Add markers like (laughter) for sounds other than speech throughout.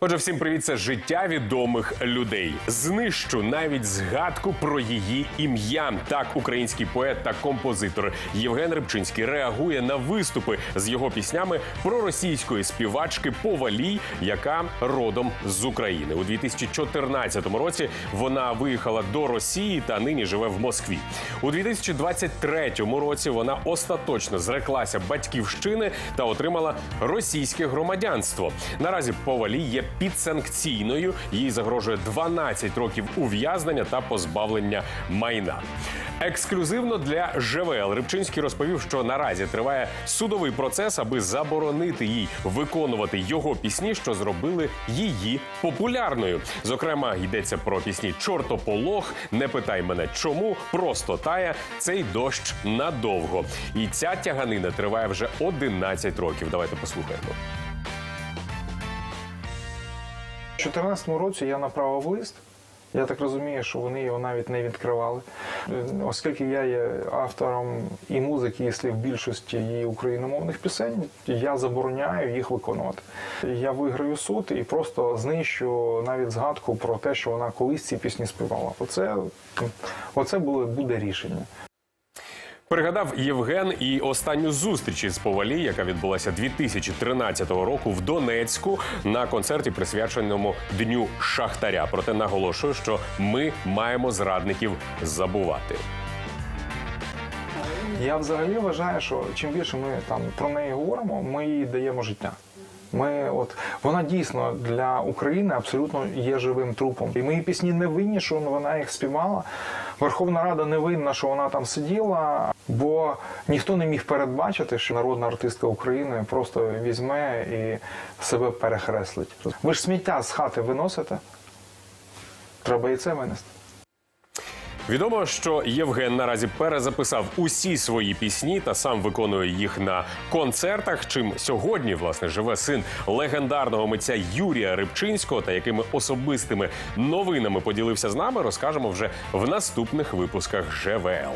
Отже, всім привіт, це життя відомих людей. Знищу навіть згадку про її ім'я. Так, український поет та композитор Євген Рибчинський реагує на виступи з його піснями про російської співачки Повалій, яка родом з України. У 2014 році вона виїхала до Росії та нині живе в Москві. У 2023 році вона остаточно зреклася батьківщини та отримала російське громадянство. Наразі Повалій є підсанкційною. Їй загрожує 12 років ув'язнення та позбавлення майна. Ексклюзивно для ЖВЛ Рибчинський розповів, що наразі триває судовий процес, аби заборонити їй виконувати його пісні, що зробили її популярною. Зокрема, йдеться про пісні Чортополох, не питай мене чому, просто тая цей дощ надовго. І ця тяганина триває вже 11 років. Давайте послухаємо. У 2014 році я направив лист. Я так розумію, що вони його навіть не відкривали. Оскільки я є автором і музики, і слів більшості її україномовних пісень, я забороняю їх виконувати. Я виграю суд і просто знищу навіть згадку про те, що вона колись ці пісні співала. Оце, оце буде, буде рішення. Пригадав Євген і останню зустріч із Повалі, яка відбулася 2013 року в Донецьку на концерті, присвяченому дню Шахтаря. Проте наголошую, що ми маємо зрадників забувати. Я взагалі вважаю, що чим більше ми там про неї говоримо, ми їй даємо життя. Ми, от вона дійсно для України абсолютно є живим трупом. І мої пісні не винні, що вона їх співала. Верховна Рада не винна, що вона там сиділа, бо ніхто не міг передбачити, що народна артистка України просто візьме і себе перехреслить. Ви ж сміття з хати виносите. Треба і це винести. Відомо, що Євген наразі перезаписав усі свої пісні та сам виконує їх на концертах. Чим сьогодні власне живе син легендарного митця Юрія Рибчинського та якими особистими новинами поділився з нами, розкажемо вже в наступних випусках ЖВЛ.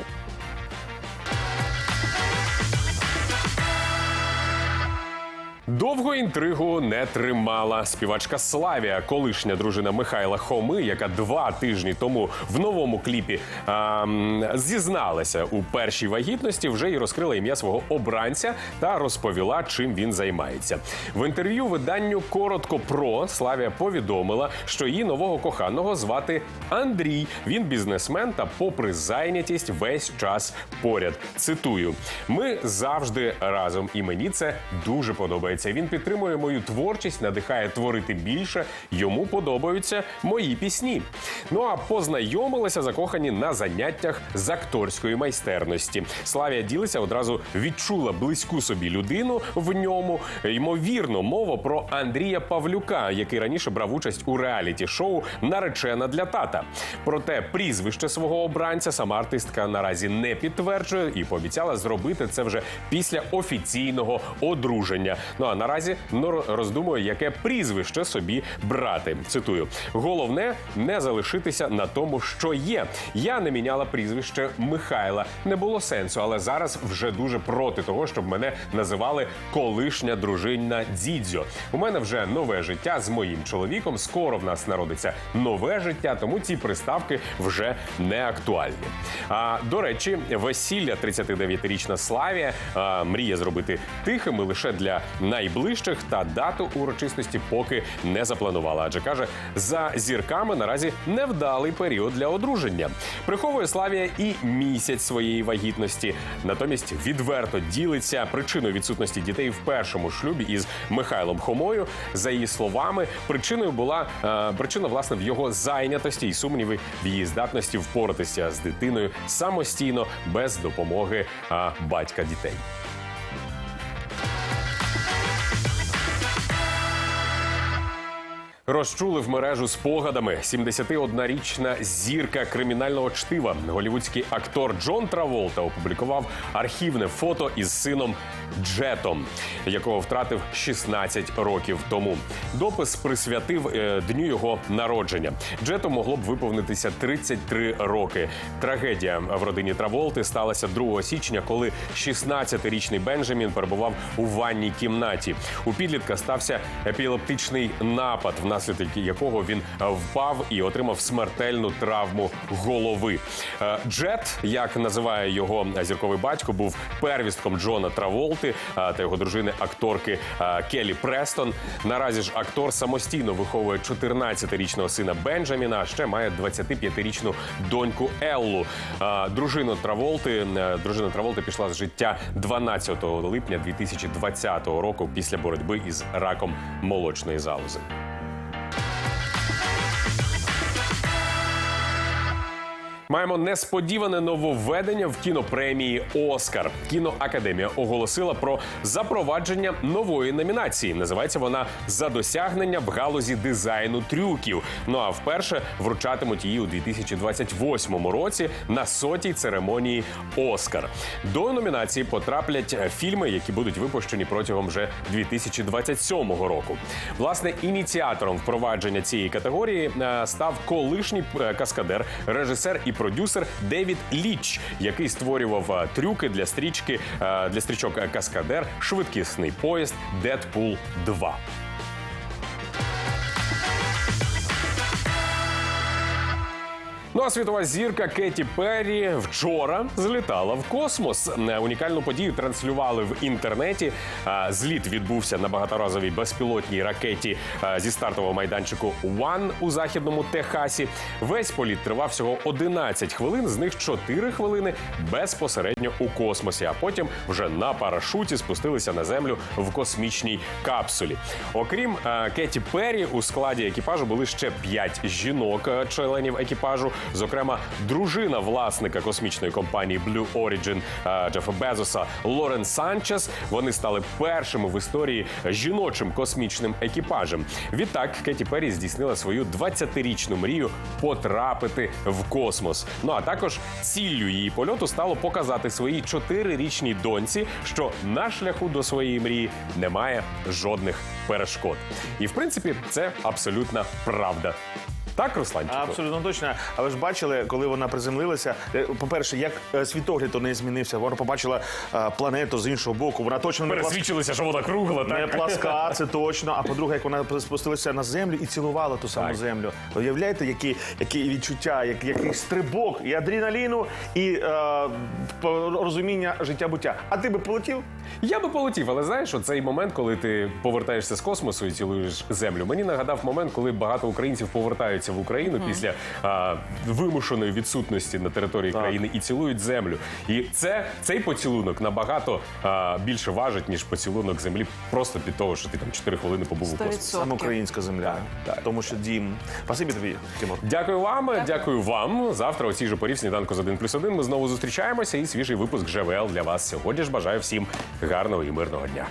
Довго інтригу не тримала співачка Славія, колишня дружина Михайла Хоми, яка два тижні тому в новому кліпі а, зізналася у першій вагітності, вже й розкрила ім'я свого обранця та розповіла, чим він займається. В інтерв'ю виданню коротко про Славія повідомила, що її нового коханого звати Андрій. Він бізнесмен та, попри зайнятість, весь час поряд. Цитую: ми завжди разом, і мені це дуже подобається. Він підтримує мою творчість, надихає творити більше. Йому подобаються мої пісні. Ну а познайомилися закохані на заняттях з акторської майстерності. Славія ділиться одразу відчула близьку собі людину в ньому. Ймовірно, мова про Андрія Павлюка, який раніше брав участь у реаліті-шоу Наречена для тата. Проте прізвище свого обранця сама артистка наразі не підтверджує і пообіцяла зробити це вже після офіційного одруження. Ну а наразі роздумує, яке прізвище собі брати. Цитую: головне не залишитися на тому, що є. Я не міняла прізвище Михайла. Не було сенсу, але зараз вже дуже проти того, щоб мене називали колишня дружина Дідзьо. У мене вже нове життя з моїм чоловіком. Скоро в нас народиться нове життя, тому ці приставки вже не актуальні. А до речі, весілля 39-річна Славія а, мріє зробити тихим і лише для найближчих та дату урочистості поки не запланувала. Адже каже, за зірками наразі невдалий період для одруження. Приховує Славія і місяць своєї вагітності. Натомість відверто ділиться причиною відсутності дітей в першому шлюбі із Михайлом Хомою. За її словами, причиною була е, причина власне в його зайнятості і сумніви в її здатності впоратися з дитиною самостійно без допомоги е, батька дітей. Розчули в мережу спогадами 71-річна зірка кримінального чтива. Голівудський актор Джон Траволта опублікував архівне фото із сином Джетом, якого втратив 16 років тому. Допис присвятив е, дню його народження. Джету могло б виповнитися 33 роки. Трагедія в родині Траволти сталася 2 січня, коли 16-річний Бенджамін перебував у ванній кімнаті. У підлітка стався епілептичний напад. Внаслідок якого він е, впав і отримав смертельну травму голови. Е, Джет, як називає його зірковий батько, був первістком Джона Траволти е, та його дружини акторки е, Келі Престон. Наразі ж актор самостійно виховує 14-річного сина Бенджаміна, а ще має 25-річну доньку Еллу. Е, Дружину Траволти е, дружина Траволти пішла з життя 12 липня 2020 року після боротьби із раком молочної залози. Маємо несподіване нововведення в кінопремії Оскар. Кіноакадемія оголосила про запровадження нової номінації. Називається вона за досягнення в галузі дизайну трюків. Ну а вперше вручатимуть її у 2028 році на сотій церемонії Оскар. До номінації потраплять фільми, які будуть випущені протягом вже 2027 року. Власне, ініціатором впровадження цієї категорії е, став колишній е, каскадер, режисер і продюсер Девід Ліч, який створював е, трюки для стрічки е, для стрічок Каскадер, швидкісний поїзд Дедпул 2. Ну а світова зірка Кеті Перрі вчора злітала в космос. Е, Унікальну подію транслювали в інтернеті. Е, Зліт відбувся на багаторазовій безпілотній ракеті е, зі стартового майданчику One у західному Техасі. Весь політ тривав всього 11 хвилин, з них 4 хвилини безпосередньо у космосі. А потім вже на парашуті спустилися на землю в космічній капсулі. Окрім Кеті Перрі, у складі екіпажу були ще 5 жінок, членів екіпажу. Зокрема, дружина власника космічної компанії Blue Origin е, Джефа Безоса Лорен Санчес. Вони стали першими в історії жіночим космічним екіпажем. Відтак Кеті Перрі здійснила свою 20-річну мрію потрапити в космос. Ну а також ціллю її польоту стало показати своїй 4-річній доньці, що на шляху до своєї мрії немає жодних перешкод. І в принципі, це абсолютна правда. Так, Русланчику? Абсолютно точно. А ви ж бачили, коли вона приземлилася. е, По-перше, як е, світогляд у неї змінився. Вона побачила е, планету з іншого боку. Вона точно не пласка. Пересвідчилися, що вона кругла, Не пласка, (laughs) це точно. А по-друге, як вона спустилася на землю і цілувала ту саму Так. землю. Уявляєте, які, які відчуття, як, який стрибок, і адреналіну, і е, розуміння життя буття. А ти би полетів? Я би полетів, але знаєш, цей момент, коли ти повертаєшся з космосу і цілуєш землю, мені нагадав момент, коли багато українців повертаються в Україну після а, вимушеної відсутності на території країни і цілують землю. І це цей поцілунок набагато а, більше важить, ніж поцілунок землі, просто під того, що ти там 4 хвилини побув у космосі. Саме українська земля. Так, так. Тому що дім. Спасибі тобі, Тимур. Дякую вам, дякую. вам. Завтра о цій же порі в сніданку з 1 плюс 1 ми знову зустрічаємося і свіжий випуск ЖВЛ для вас сьогодні ж бажаю всім гарного і мирного дня.